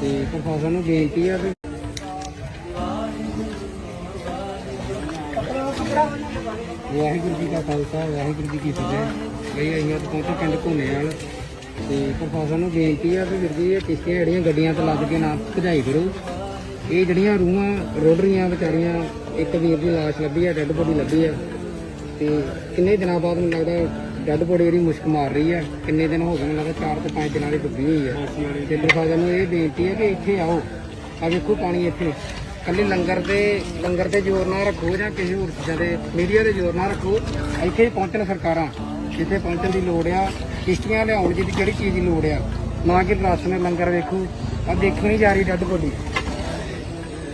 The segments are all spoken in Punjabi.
ਤੇ ਪ੍ਰਸ਼ਾਸਨ ਨੂੰ ਬੇਨਤੀ ਆ ਵੀ ਵਾਹਿਗੁਰੂ ਜੀ ਦਾ ਖਾਲਸਾ, ਵਾਹਿਗੁਰੂ ਜੀ ਕੀ ਫਤਿਹ। ਬਈ ਅਸੀਂ ਅੱਜ ਪਹੁੰਚੇ ਪਿੰਡ ਘੋਨੇ ਵਾਲ ਤੇ ਪ੍ਰਸ਼ਾਸਨ ਨੂੰ ਬੇਨਤੀ ਆ ਵੀ ਵੀਰ ਜੀ, ਇਹ ਕਿਸ਼ਤੀਆਂ ਜਿਹੜੀਆਂ ਗੱਡੀਆਂ ਤੇ ਲੱਗ ਕੇ ਨਾ ਭਜਾਈ ਕਰੋ। ਇਹ ਜਿਹੜੀਆਂ ਰੂਹਾਂ, ਰੋੜ ਰਹੀਆਂ ਵਿਚਾਰੀਆਂ, ਇੱਕ ਵੀਰ ਦੀ ਲਾਸ਼ ਲੱਭੀ ਆ, ਡੈੱਡ ਬੋਡੀ ਲੱਭੀ ਆ। ਤੇ ਕਿੰਨੇ ਦਿਨਾਂ ਬਾਅਦ ਮੈਨੂੰ ਲੱਗਦਾ ਡੈੱਡ ਬੋਡੀ ਜਿਹੜੀ ਮੁਸ਼ਕ ਮਾਰ ਰਹੀ ਹੈ ਕਿੰਨੇ ਦਿਨ ਹੋ ਗਏ ਮੈਨੂੰ ਲੱਗਦਾ 4 ਤੋਂ 5 ਦਿਨਾਂ ਦੀ ਡੁੱਬੀ ਹੋਈ ਹੈ ਤੇ ਪ੍ਰਸ਼ਾਸਨ ਨੂੰ ਇਹ ਬੇਨਤੀ ਹੈ ਕਿ ਇੱਥੇ ਆਓ। ਆ ਵੇਖੋ ਪਾਣੀ ਇੱਥੇ। ਕੱਲੀ ਲੰਗਰ ਦੇ, ਲੰਗਰ ਤੇ ਜ਼ੋਰ ਨਾ ਰੱਖੋ ਜਾਂ ਕਿਸੇ ਹੋਰ ਚੀਜ਼ਾਂ ਦੇ, ਮੀਡੀਆ ਦੇ ਜ਼ੋਰ ਨਾ ਰੱਖੋ। ਇੱਥੇ ਹੀ ਪਹੁੰਚਣ ਸਰਕਾਰਾਂ, ਜਿੱਥੇ ਪਹੁੰਚਣ ਦੀ ਲੋੜ ਆ। ਕਿਸ਼ਤੀਆਂ ਲਿਆਉਣ ਦੀ ਕਿਹੜੀ ਚੀਜ਼ ਦੀ ਲੋੜ ਆ। ਨਾ ਕਿ ਰਾਸ਼ਨ ਲੰਗਰ ਵੇਖੋ। ਆ ਦੇਖੀ ਨਹੀਂ ਜਾ ਰਹੀ ਡੈੱਡ ਬੋਡੀ।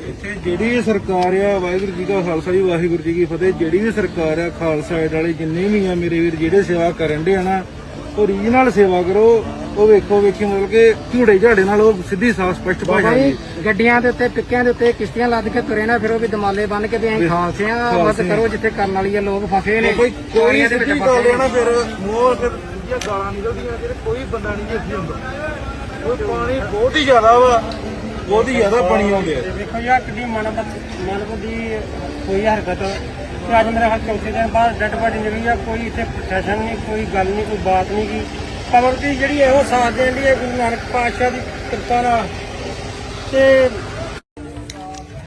ਇੱਥੇ ਜਿਹੜੀ ਵੀ ਸਰਕਾਰ ਆ ਵਾਹਿਗੁਰੂ ਜੀ ਦਾ ਖਾਲਸਾ ਜੀ ਵਾਹਿਗੁਰੂ ਜੀ ਕੀ ਫਤਿਹ। ਜਿਹੜੀ ਵੀ ਸਰਕਾਰ ਆ ਖਾਲਸਾ ਏਡ ਵਾਲੇ ਜਿੰਨੇ ਵੀ ਆ ਮੇਰੇ ਵੀਰ ਜਿਹੜੇ ਸੇਵਾ ਕਰਨ ਦੇ ਆ ਨਾ ਉਹ ਰੀਝ ਨਾਲ ਸੇਵਾ ਕਰੋ। ਉਹ ਵੇਖੋ ਵੇਖੀ ਮਤਲਬ ਕਿ ਝੂੜੇ ਝਾੜੇ ਨਾਲ ਉਹ ਸਿੱਧੀ ਸਾਫ਼ ਸਪਸ਼ਟ ਭਾਸ਼ਾ ਜੀ ਗੱਡੀਆਂ ਦੇ ਉੱਤੇ ਪਿੱਕਿਆਂ ਦੇ ਉੱਤੇ ਕਿਸ਼ਤੀਆਂ ਲੱਦ ਕੇ ਤੁਰੇ ਨਾ ਫਿਰ ਉਹ ਵੀ ਦਮਾਲੇ ਬੰਨ ਕੇ ਤੇ ਅਸੀਂ ਖਾਲਸੇ ਆ ਕਰੋ ਜਿੱਥੇ ਕਰਨ ਵਾਲੀ ਆ ਲੋਕ ਫਸੇ ਨੇ। ਕੋਈ ਕੋਈ ਦੇ ਵਿੱਚ ਫਸੇ ਨੇ। ਫਿਰ ਮੂੰਹ ਤੇ ਦੂਜੀਆਂ ਗਾਲਾਂ ਨਿਕਲਦੀਆਂ ਜਿਹੜੇ ਕੋਈ ਬੰਦਾ ਨਹੀਂ ਇੱਥੇ ਹੁੰਦਾ। ਉਹ ਪਾਣੀ ਬਹੁਤ ਹੀ ਜ਼ਿਆਦਾ ਵਾ। ਬਹੁਤ ਹੀ ਜ਼ਿਆਦਾ ਪਾਣੀ ਆਉਂਦੇ ਆ ਦੇਖੋ ਯਾਰ ਕਿੰਨੀ ਮਨਬਦ ਮਨਬਦੀ ਕੋਈ ਹਰਕਤ। ਤੇ ਅੱਜ ਮੇਰੇ ਹੱਥ ਚੌਥੇ ਦਿਨ ਬਾਅਦ ਡੈਡ ਬਾਡੀ ਨਿਕਲੀ ਆ, ਕੋਈ ਇੱਥੇ ਪ੍ਰਸ਼ਾਸਨ ਨਹੀਂ, ਕੋਈ ਗੱਲ ਨਹੀਂ, ਕੋਈ ਬਾਤ ਨਹੀਂ ਕੀ ਖਬਰ ਦੀ ਜਿਹੜੀ ਇਹੋ ਸਾਥ ਦੇਣ ਦੀ ਹੈ, ਗੁਰੂ ਨਾਨਕ ਪਾਤਸ਼ਾਹ ਦੀ ਕਿਰਪਾ ਨਾਲ। ਤੇ